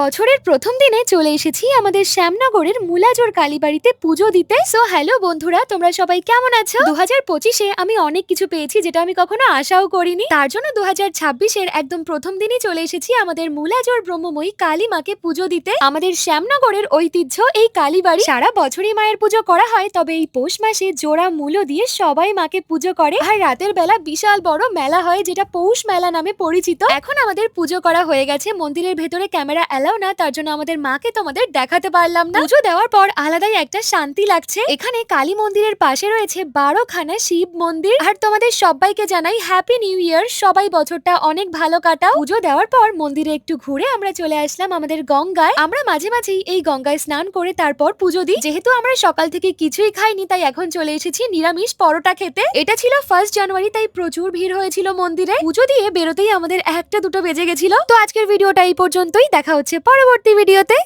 বছরের প্রথম দিনে চলে এসেছি আমাদের শ্যামনগরের মুলাজোর কালীবাড়িতে পুজো দিতে। সো হ্যালো বন্ধুরা, তোমরা সবাই কেমন আছো? দু হাজার পঁচিশে আমি অনেক কিছু পেয়েছি যেটা আমি কখনো আশাও করিনি। তার জন্য দু হাজার ছাব্বিশের একদম প্রথম দিনই চলে এসেছি আমাদের মুলাজোর ব্রহ্মময়ী কালী মাকে পুজো দিতে। আমাদের শ্যামনগরের ঐতিহ্য, এই কালীবাড়ি সারা বছরই মায়ের পুজো করা হয়, তবে এই পৌষ মাসে জোড়া মূলো দিয়ে সবাই মাকে পুজো করে। আর রাতের বেলা বিশাল বড় মেলা হয়, যেটা পৌষ মেলা নামে পরিচিত। এখন আমাদের পুজো করা হয়ে গেছে, মন্দিরের ভেতরে ক্যামেরা এলাও না, তার জন্য আমাদের মাকে তোমাদের দেখাতে পারলাম না। পুজো দেওয়ার পর আলাদাই একটা শান্তি লাগছে। এখানে কালী মন্দিরের পাশে রয়েছে বারোখানা শিব মন্দির। আর তোমাদের সবাইকে জানাই হ্যাপি নিউ ইয়ার সবাই বছরটা অনেক ভালো কাটাও। পুজো দেওয়ার পর মন্দিরে একটু ঘুরে আমরা চলে আসলাম আমাদের গঙ্গায়। আমরা মাঝে মাঝেই এই গঙ্গায় স্নান করে তারপর পুজো দিই। যেহেতু আমরা সকাল থেকে কিছুই খাইনি, তাই এখন চলে এসেছি নিরামিষ পরোটা খেতে। এটা ছিল ফার্স্ট জানুয়ারি তাই প্রচুর ভিড় হয়েছিল মন্দিরে। পুজো দিয়ে বেরোতেই আমাদের একটা দুটো বেজে গেছিল। তো আজকের ভিডিওটা এই পর্যন্তই। দেখা হচ্ছে পরবর্তী ভিডিওতে